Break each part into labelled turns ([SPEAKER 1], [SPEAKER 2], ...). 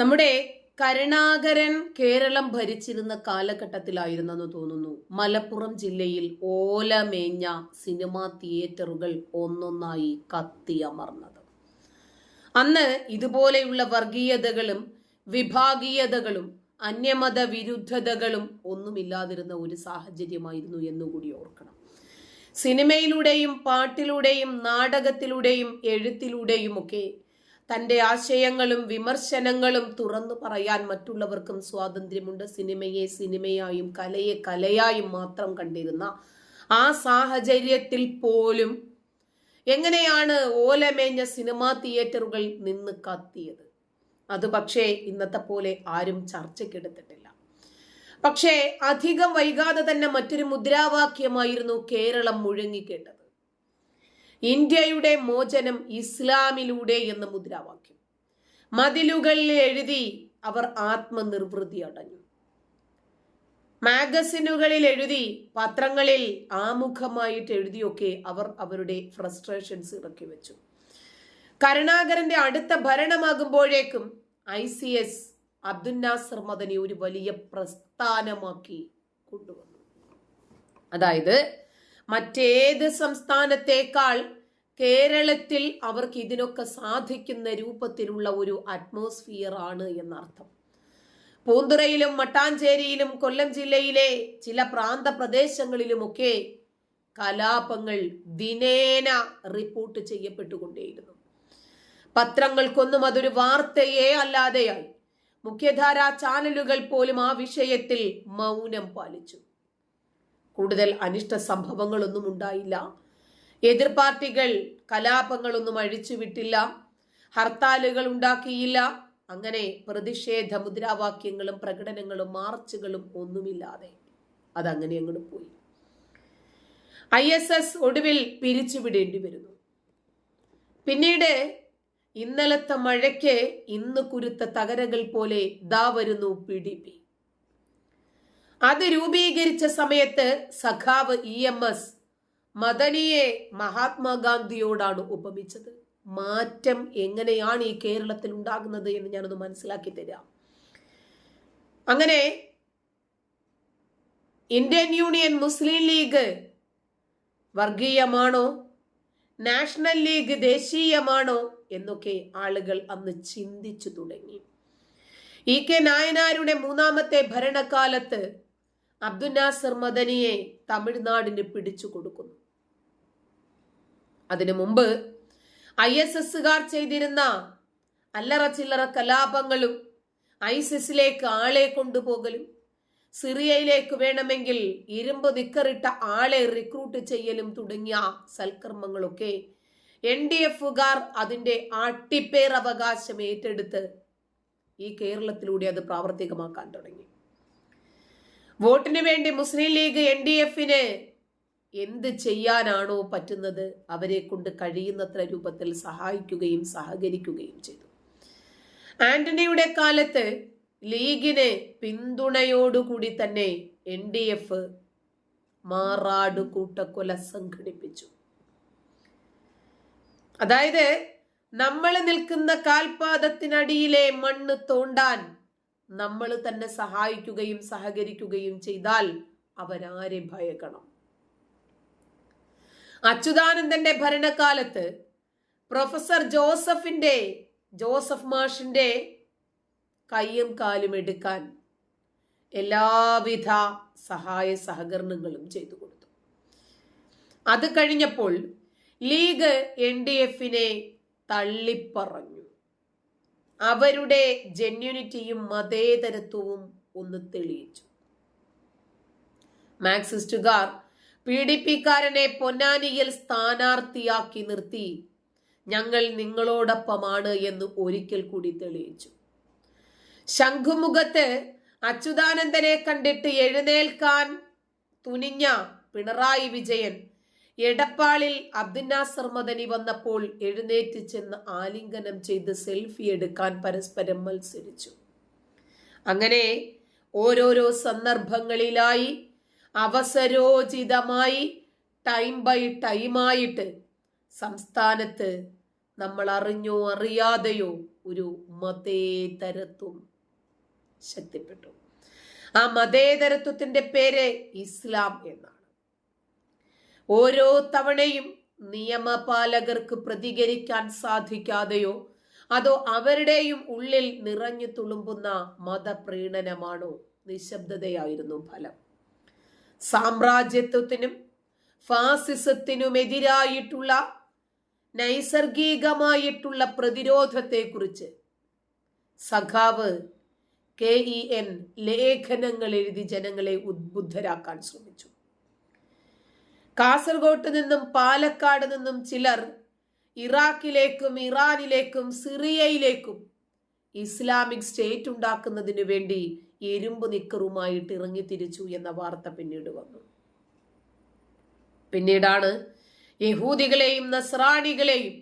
[SPEAKER 1] നമ്മുടെ കരുണാകരൻ കേരളം ഭരിച്ചിരുന്ന കാലഘട്ടത്തിലായിരുന്നെന്ന് തോന്നുന്നു മലപ്പുറം ജില്ലയിൽ ഓലമേഞ്ഞ സിനിമാ തിയേറ്ററുകൾ ഒന്നൊന്നായി കത്തിയമർന്നത് അന്ന് ഇതുപോലെയുള്ള വർഗീയതകളും വിഭാഗീയതകളും അന്യമത വിരുദ്ധതകളും ഒന്നുമില്ലാതിരുന്ന ഒരു സാഹചര്യമായിരുന്നു എന്നുകൂടി ഓർക്കണം സിനിമയിലൂടെയും പാട്ടിലൂടെയും നാടകത്തിലൂടെയും എഴുത്തിലൂടെയും ഒക്കെ തൻ്റെ ആശയങ്ങളും വിമർശനങ്ങളും തുറന്നു പറയാൻ മറ്റുള്ളവർക്കും സ്വാതന്ത്ര്യമുണ്ട് സിനിമയെ സിനിമയായും കലയെ കലയായും മാത്രം കണ്ടിരുന്ന ആ സാഹചര്യത്തിൽ പോലും എങ്ങനെയാണ് ഓലമേഞ്ഞ സിനിമാ തിയേറ്ററുകൾ നിന്ന് കത്തിയത് അത് പക്ഷേ ഇന്നത്തെ പോലെ ആരും ചർച്ചയ്ക്കെടുത്തിട്ടില്ല പക്ഷേ അധികം വൈകാതെ തന്നെ മറ്റൊരു മുദ്രാവാക്യമായിരുന്നു കേരളം മുഴങ്ങിക്കേണ്ടത് ഇന്ത്യയുടെ മോചനം ഇസ്ലാമിലൂടെ എന്ന് മുദ്രാവാക്യം മതിലുകളിൽ എഴുതി അവർ ആത്മനിർവൃതി അടഞ്ഞു മാഗസിനുകളിൽ എഴുതി പത്രങ്ങളിൽ ആമുഖമായിട്ട് എഴുതിയൊക്കെ അവർ അവരുടെ ഫ്രസ്ട്രേഷൻസ് ഇറക്കി വെച്ചു കരുണാകരന്റെ അടുത്ത ഭരണമാകുമ്പോഴേക്കും I C S Abdul Nasser ഒരു വലിയ പ്രസ്ഥാനമാക്കി കൊണ്ടുവന്നു അതായത് മറ്റേത് സംസ്ഥാനത്തേക്കാൾ കേരളത്തിൽ അവർക്ക് ഇതിനൊക്കെ സാധിക്കുന്ന രൂപത്തിലുള്ള ഒരു അറ്റ്മോസ്ഫിയർ ആണ് എന്നർത്ഥം പൂന്തുറയിലും മട്ടാഞ്ചേരിയിലും കൊല്ലം ജില്ലയിലെ ചില പ്രാന്ത പ്രദേശങ്ങളിലുമൊക്കെ കലാപങ്ങൾ ദിനേന റിപ്പോർട്ട് ചെയ്യപ്പെട്ടുകൊണ്ടേയിരുന്നു പത്രങ്ങൾക്കൊന്നും അതൊരു വാർത്തയേ അല്ലാതെയായി മുഖ്യധാരാ ചാനലുകൾ പോലും ആ വിഷയത്തിൽ മൗനം പാലിച്ചു കൂടുതൽ അനിഷ്ട സംഭവങ്ങളൊന്നും ഉണ്ടായില്ല എതിർ പാർട്ടികൾ കലാപങ്ങളൊന്നും അഴിച്ചുവിട്ടില്ല ഹർത്താലുകൾ ഉണ്ടാക്കിയില്ല അങ്ങനെ പ്രതിഷേധ മുദ്രാവാക്യങ്ങളും പ്രകടനങ്ങളും മാർച്ചുകളും ഒന്നുമില്ലാതെ അതങ്ങനെ അങ്ങോട്ട് പോയി ഐ എസ് എസ് ഒടുവിൽ പിരിച്ചുവിടേണ്ടി വരുന്നു പിന്നീട് ഇന്നലത്തെ മഴയ്ക്ക് ഇന്ന് കുരുത്ത തകരകൾ പോലെ ദാ വരുന്നു പി ഡി പി അത് രൂപീകരിച്ച സമയത്ത് സഖാവ് ഇ എം എസ് മദനിയെ മഹാത്മാഗാന്ധിയോടാണ് ഉപമിച്ചത് മാറ്റം എങ്ങനെയാണ് ഈ കേരളത്തിൽ ഉണ്ടാകുന്നത് എന്ന് ഞാനത് മനസ്സിലാക്കി തരാം അങ്ങനെ ഇന്ത്യൻ യൂണിയൻ മുസ്ലിം ലീഗ് വർഗീയമാണോ നാഷണൽ ലീഗ് ദേശീയമാണോ എന്നൊക്കെ ആളുകൾ അന്ന് ചിന്തിച്ചു തുടങ്ങി ഇ കെ നായനാരുടെ മൂന്നാമത്തെ ഭരണകാലത്ത് അബ്ദുനാസർ മദനിയെ തമിഴ്നാടിന് പിടിച്ചു കൊടുക്കുന്നു അതിനു മുമ്പ് ഐ എസ് എസുകാർ ചെയ്തിരുന്ന അല്ലറ ചില്ലറ കലാപങ്ങളും ഐസിസിലേക്ക് ആളെ കൊണ്ടുപോകലും സിറിയയിലേക്ക് വേണമെങ്കിൽ ഇരുമ്പ് നിക്കറിട്ട ആളെ റിക്രൂട്ട് ചെയ്യലും തുടങ്ങിയ സൽക്കർമ്മങ്ങളൊക്കെ എൻ ഡി എഫുകാർ അതിൻ്റെ ആട്ടിപ്പേർ അവകാശം ഏറ്റെടുത്ത് ഈ കേരളത്തിലൂടെ അത് പ്രാവർത്തികമാക്കാൻ തുടങ്ങി വോട്ടിനു വേണ്ടി മുസ്ലിം ലീഗ് എൻ ഡി എഫിന് എന്ത് ചെയ്യാനാണോ പറ്റുന്നത് അവരെ കൊണ്ട് കഴിയുന്നത്ര രൂപത്തിൽ സഹായിക്കുകയും സഹകരിക്കുകയും ചെയ്തു ആന്റണിയുടെ കാലത്ത് ലീഗിന് പിന്തുണയോടുകൂടി തന്നെ എൻ ഡി എഫ് മാറാട് കൂട്ടക്കൊല സംഘടിപ്പിച്ചു അതായത് നമ്മൾ നിൽക്കുന്ന കാൽപാദത്തിനടിയിലെ മണ്ണ് തോണ്ടാൻ നമ്മൾ തന്നെ സഹായിക്കുകയും സഹകരിക്കുകയും ചെയ്താൽ അവരാരെ ഭയക്കണം അച്യുതാനന്ദന്റെ ഭരണകാലത്ത് പ്രൊഫസർ ജോസഫിന്റെ ജോസഫ് മാഷിന്റെ കയ്യും കാലും എടുക്കാൻ എല്ലാവിധ സഹായ സഹകരണങ്ങളും ചെയ്തു കൊടുത്തു അത് കഴിഞ്ഞപ്പോൾ ലീഗ് എൻ ഡി എഫിനെ തള്ളിപ്പറഞ്ഞു അവരുടെ ജെന്യൂനിറ്റിയും മതേതരത്വവും ഒന്ന് തെളിയിച്ചു മാക്സിസ്റ്റുകാർ പീഡിപ്പിക്കാരനെ പൊന്നാനിയിൽ സ്ഥാനാർത്ഥിയാക്കി നിർത്തി ഞങ്ങൾ നിങ്ങളോടൊപ്പമാണ് എന്ന് ഒരിക്കൽ കൂടി തെളിയിച്ചു ശംഖുമുഖത്ത് അച്യുതാനന്ദനെ കണ്ടിട്ട് എഴുന്നേൽക്കാൻ തുനിഞ്ഞ പിണറായി വിജയൻ എടപ്പാളിൽ അബ്ദുനാസർ മദനി വന്നപ്പോൾ എഴുന്നേറ്റ് ചെന്ന് ആലിംഗനം ചെയ്ത് സെൽഫി എടുക്കാൻ പരസ്പരം മത്സരിച്ചു അങ്ങനെ ഓരോരോ സന്ദർഭങ്ങളിലായി അവസരോചിതമായി ടൈം ബൈ ടൈമായിട്ട് സംസ്ഥാനത്ത് നമ്മൾ അറിഞ്ഞോ അറിയാതെയോ ഒരു മതേതരത്വം ശക്തിപ്പെട്ടു ആ മതേതരത്വത്തിന്റെ പേര് ഇസ്ലാം എന്നാണ് ഓരോ തവണയും നിയമപാലകർക്ക് പ്രതികരിക്കാൻ സാധിക്കാതെയോ അതോ അവരുടെയും ഉള്ളിൽ നിറഞ്ഞു തുളുമ്പുന്ന മതപ്രീണനമാണോ നിശബ്ദതയായിരുന്നു ഫലം സാമ്രാജ്യത്വത്തിനും ഫാസിസത്തിനുമെതിരായിട്ടുള്ള നൈസർഗികമായിട്ടുള്ള പ്രതിരോധത്തെക്കുറിച്ച് സഖാവ് കെ ഇ എൻ ലേഖനങ്ങൾ എഴുതി ജനങ്ങളെ ഉദ്ബുദ്ധരാക്കാൻ ശ്രമിച്ചു കാസർഗോട്ട് നിന്നും പാലക്കാട് നിന്നും ചിലർ ഇറാഖിലേക്കും ഇറാനിലേക്കും സിറിയയിലേക്കും ഇസ്ലാമിക് സ്റ്റേറ്റ് ഉണ്ടാക്കുന്നതിന് വേണ്ടി എരുമ്പ് നിക്കറുമായിട്ട് ഇറങ്ങി തിരിച്ചു എന്ന വാർത്ത പിന്നീട് വന്നു പിന്നീടാണ് യഹൂദികളെയും നസ്രാണികളെയും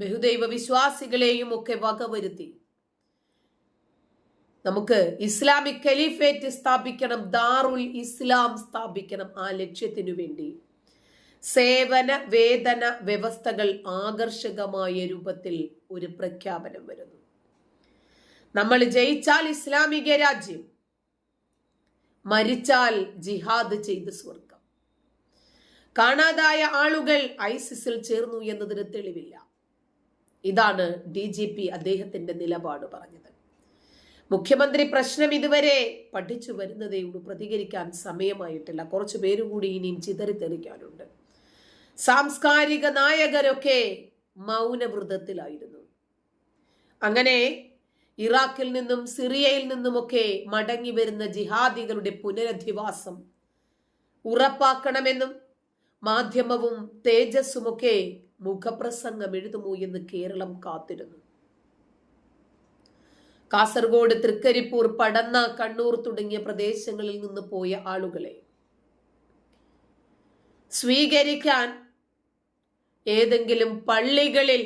[SPEAKER 1] ബഹുദൈവ വിശ്വാസികളെയും ഒക്കെ വകവരുത്തി നമുക്ക് ഇസ്ലാമിക് കലിഫേറ്റ് സ്ഥാപിക്കണം ദാറുൽ ഇസ്ലാം സ്ഥാപിക്കണം ആ ലക്ഷ്യത്തിനു വേണ്ടി സേവന വേതന വ്യവസ്ഥകൾ ആകർഷകമായ രൂപത്തിൽ ഒരു പ്രഖ്യാപനം വരുന്നു നമ്മൾ ജയിച്ചാൽ ഇസ്ലാമിക രാജ്യം മരിച്ചാൽ ജിഹാദ് ചെയ്ത് സ്വർഗം കാണാതായ ആളുകൾ ഐസിസിൽ ചേർന്നു എന്നതിന് തെളിവില്ല ഇതാണ് ഡി ജി പി അദ്ദേഹത്തിന്റെ നിലപാട് പറഞ്ഞത് മുഖ്യമന്ത്രി പ്രശ്നം ഇതുവരെ പഠിച്ചു വരുന്നതേ ഉള്ളൂ പ്രതികരിക്കാൻ സമയമായിട്ടില്ല കുറച്ചു പേരും കൂടി ഇനിയും ചിതറിത്തെറിക്കാനുണ്ട് സാംസ്കാരിക നായകരൊക്കെ മൗനവ്രതത്തിലായിരുന്നു അങ്ങനെ ഇറാഖിൽ നിന്നും സിറിയയിൽ നിന്നുമൊക്കെ മടങ്ങി വരുന്ന ജിഹാദികളുടെ പുനരധിവാസം ഉറപ്പാക്കണമെന്നും മാധ്യമവും തേജസ്സുമൊക്കെ മുഖപ്രസംഗം എഴുതുമോ എന്ന് കേരളം കാത്തിരുന്നു കാസർഗോഡ് തൃക്കരിപ്പൂർ പടന്ന കണ്ണൂർ തുടങ്ങിയ പ്രദേശങ്ങളിൽ നിന്ന് പോയ ആളുകളെ സ്വീകരിക്കാൻ ഏതെങ്കിലും പള്ളികളിൽ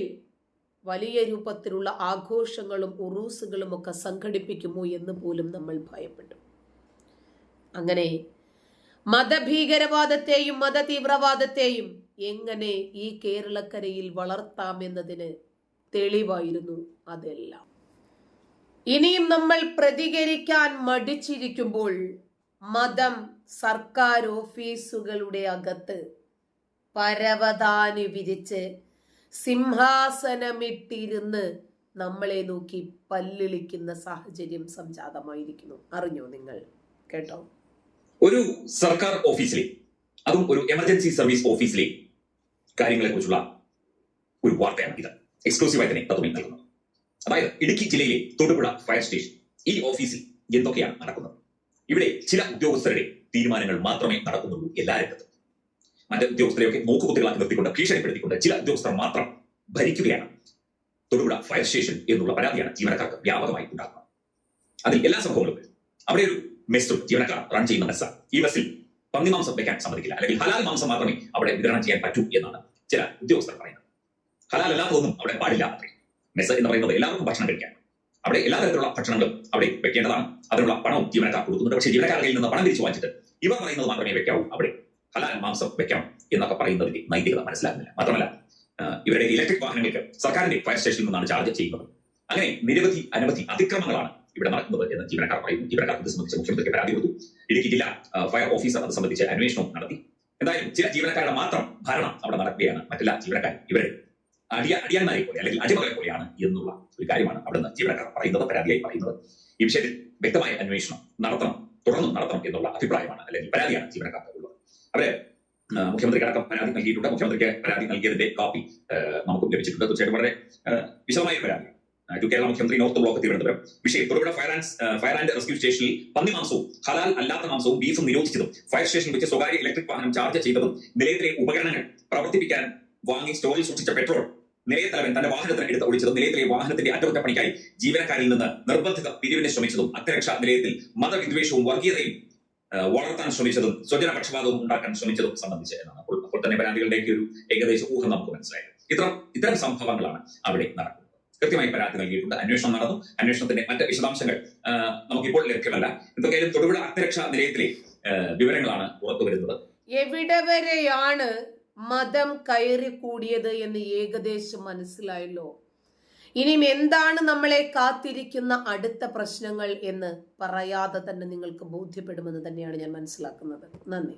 [SPEAKER 1] വലിയ രൂപത്തിലുള്ള ആഘോഷങ്ങളും ഉറൂസുകളും ഒക്കെ സംഘടിപ്പിക്കുമോ എന്ന് പോലും നമ്മൾ ഭയപ്പെട്ടു അങ്ങനെ മതഭീകരവാദത്തെയും മതതീവ്രവാദത്തെയും എങ്ങനെ ഈ കേരളക്കരയിൽ എന്നതിന് തെളിവായിരുന്നു അതെല്ലാം ഇനിയും നമ്മൾ പ്രതികരിക്കാൻ മടിച്ചിരിക്കുമ്പോൾ മതം സർക്കാർ ഓഫീസുകളുടെ അകത്ത് പരവതാനി വിരിച്ച് സിംഹാസനമിട്ടിരുന്ന് നമ്മളെ നോക്കി പല്ലിളിക്കുന്ന സാഹചര്യം സംജാതമായിരിക്കുന്നു അറിഞ്ഞോ നിങ്ങൾ കേട്ടോ
[SPEAKER 2] ഒരു സർക്കാർ ഓഫീസിലെ അതും ഒരു എമർജൻസി സർവീസ് ഓഫീസിലെ കാര്യങ്ങളെ കുറിച്ചുള്ള ഒരു വാർത്തയാണ് ഇത് എക്സ്ക്ലൂസീവായി തന്നെ തത്വമേ നൽകുന്നത് അതായത് ഇടുക്കി ജില്ലയിലെ തൊടുപുഴ ഫയർ സ്റ്റേഷൻ ഈ ഓഫീസിൽ എന്തൊക്കെയാണ് നടക്കുന്നത് ഇവിടെ ചില ഉദ്യോഗസ്ഥരുടെ തീരുമാനങ്ങൾ മാത്രമേ നടക്കുന്നുള്ളൂ എല്ലാ രംഗത്തും മറ്റ് ഉദ്യോഗസ്ഥരെയൊക്കെ നോക്കുകുത്തികളാക്കി നിർത്തിക്കൊണ്ട് ഭീഷണിപ്പെടുത്തിക്കൊണ്ട് ചില ഉദ്യോഗസ്ഥർ മാത്രം ഭരിക്കുകയാണ് തൊടുപുഴ ഫയർ സ്റ്റേഷൻ എന്നുള്ള പരാതിയാണ് ജീവനക്കാർക്ക് വ്യാപകമായി ഉണ്ടാക്കുന്നത് അതിൽ എല്ലാ സംഭവങ്ങളും അവിടെ ഒരു മെസ്സും ജീവനക്കാർ റൺ ചെയ്യുന്ന മെസ്സാണ് ഈ ബസ്സിൽ പന്നി മാംസം വെക്കാൻ സമ്മതിക്കില്ല അല്ലെങ്കിൽ ഹലാൽ മാംസം മാത്രമേ അവിടെ വിതരണം ചെയ്യാൻ പറ്റൂ എന്നാണ് ചില ഉദ്യോഗസ്ഥർ പറയുന്നത് ഹലാൽ അല്ലാത്തതൊന്നും അവിടെ പാടില്ല മെസ്സ് എന്ന് പറയുന്നത് എല്ലാവർക്കും ഭക്ഷണം കഴിക്കാൻ അവിടെ എല്ലാ തരത്തിലുള്ള ഭക്ഷണങ്ങളും അവിടെ വെക്കേണ്ടതാണ് അതിനുള്ള പണവും ജീവനക്കാർ കൊടുക്കുന്നുണ്ട് പക്ഷേ ജീവനക്കാരുടെ കയ്യിൽ നിന്ന് പണം തിരിച്ചു വാങ്ങിച്ചിട്ട് ഇവർ പറയുന്നത് മാത്രമേ വെക്കാവൂ അവിടെ ഹലാൽ മാംസം വെക്കണം എന്നൊക്കെ പറയുന്നതിന്റെ നൈതികത മനസ്സിലാകുന്നില്ല മാത്രമല്ല ഇവരുടെ ഇലക്ട്രിക് വാഹനങ്ങൾക്ക് സർക്കാരിന്റെ ഫയർ സ്റ്റേഷനിൽ നിന്നാണ് ചാർജ് ചെയ്യുന്നത് അങ്ങനെ നിരവധി അനവധി അതിക്രമങ്ങളാണ് ഇവിടെ നടക്കുന്നത് എന്ന് ജീവനക്കാർ പറയുന്നു ജീവനക്കാർ ഇത് സംബന്ധിച്ച് മുഖ്യമന്ത്രിക്ക് പരാതി കൊടുത്തു ഇടുക്കി ജില്ലാ ഫയർ ഓഫീസർ അത് സംബന്ധിച്ച് അന്വേഷണവും നടത്തി എന്തായാലും ചില ജീവനക്കാരുടെ മാത്രം ഭരണം അവിടെ നടക്കുകയാണ് മറ്റെല്ലാ ജീവനക്കാർ ഇവരെ അടിയ അടിയന്മാരെ പോലെ അല്ലെങ്കിൽ അടിമകളെ പോലെയാണ് എന്നുള്ള ഒരു കാര്യമാണ് അവിടെ നിന്ന് ജീവനക്കാർ പറയുന്നത് പരാതിയായി പറയുന്നത് ഈ വിഷയത്തിൽ വ്യക്തമായ അന്വേഷണം നടത്തണം തുടർന്നും നടത്തണം എന്നുള്ള അഭിപ്രായമാണ് അല്ലെങ്കിൽ പരാതിയാണ് ജീവനക്കാർക്ക് അവിടെ മുഖ്യമന്ത്രിക്ക് അടക്കം പരാതി നൽകിയിട്ടുണ്ട് മുഖ്യമന്ത്രിക്ക് പരാതി നൽകിയതിന്റെ കോപ്പി നമുക്കും ലഭിച്ചിട്ടുണ്ട് തീർച്ചയായിട്ടും വളരെ വിശദമായ പരാതി ടു കേരള മുഖ്യമന്ത്രി നോർത്ത് ബ്ലോക്ക് തിരുവനന്തപുരം വിഷയം Thodupuzha and fire and rescue സ്റ്റേഷനിൽ പന്നി മാംസവും ഹലാൽ അല്ലാത്ത മാംസവും ബീഫും നിരോധിച്ചതും ഫയർ സ്റ്റേഷനിൽ വെച്ച് സ്വകാര്യ ഇലക്ട്രിക് വാഹനം ചാർജ് ചെയ്തതും നിലയത്തിലെ ഉപകരണങ്ങൾ പ്രവർത്തിപ്പിക്കാൻ വാങ്ങി സ്റ്റോറിൽ സൂക്ഷിച്ച പെട്രോൾ നിലയത്തലവൻ തന്റെ വാഹനത്തിന് എടുത്ത് ഒഴിച്ചതും നിലയത്തിലെ വാഹനത്തിന്റെ അറ്റകുറ്റപ്പണിക്കായി ജീവനക്കാരിൽ നിന്ന് നിർബന്ധിത പിരിവിനെ ശ്രമിച്ചതും അത്തരക്ഷാ നിലയത്തിൽ മതവിദ്വേഷവും വർഗീയതയും വളർത്താൻ ശ്രമിച്ചതും സ്വജന പക്ഷപാതവും ഉണ്ടാക്കാൻ ശ്രമിച്ചതും സംബന്ധിച്ച് എന്നാണ് അപ്പോൾ അപ്പോൾ തന്നെ പരാതികളുടെയൊക്കെ ഒരു ഏകദേശ ഊഹം നമുക്ക് മനസ്സിലായത് ഇത്തരം ഇത്തരം സംഭവങ്ങളാണ് അവിടെ നടക്കുന്നത് കൃത്യമായി പരാതി നൽകിയിട്ടുണ്ട് അന്വേഷണം നടന്നു അന്വേഷണത്തിന്റെ മറ്റ് വിശദാംശങ്ങൾ നമുക്കിപ്പോൾ ലഭ്യമല്ല എന്തൊക്കെയായാലും തൊടുപുഴ അന്തരീക്ഷ നിലയത്തിലെ വിവരങ്ങളാണ് പുറത്തു വരുന്നത്
[SPEAKER 1] എവിടെ വരെയാണ് മതം കൂടിയത് എന്ന് ഏകദേശം മനസ്സിലായല്ലോ ഇനിയും എന്താണ് നമ്മളെ കാത്തിരിക്കുന്ന അടുത്ത പ്രശ്നങ്ങൾ എന്ന് പറയാതെ തന്നെ നിങ്ങൾക്ക് ബോധ്യപ്പെടുമെന്ന് തന്നെയാണ് ഞാൻ മനസ്സിലാക്കുന്നത് നന്ദി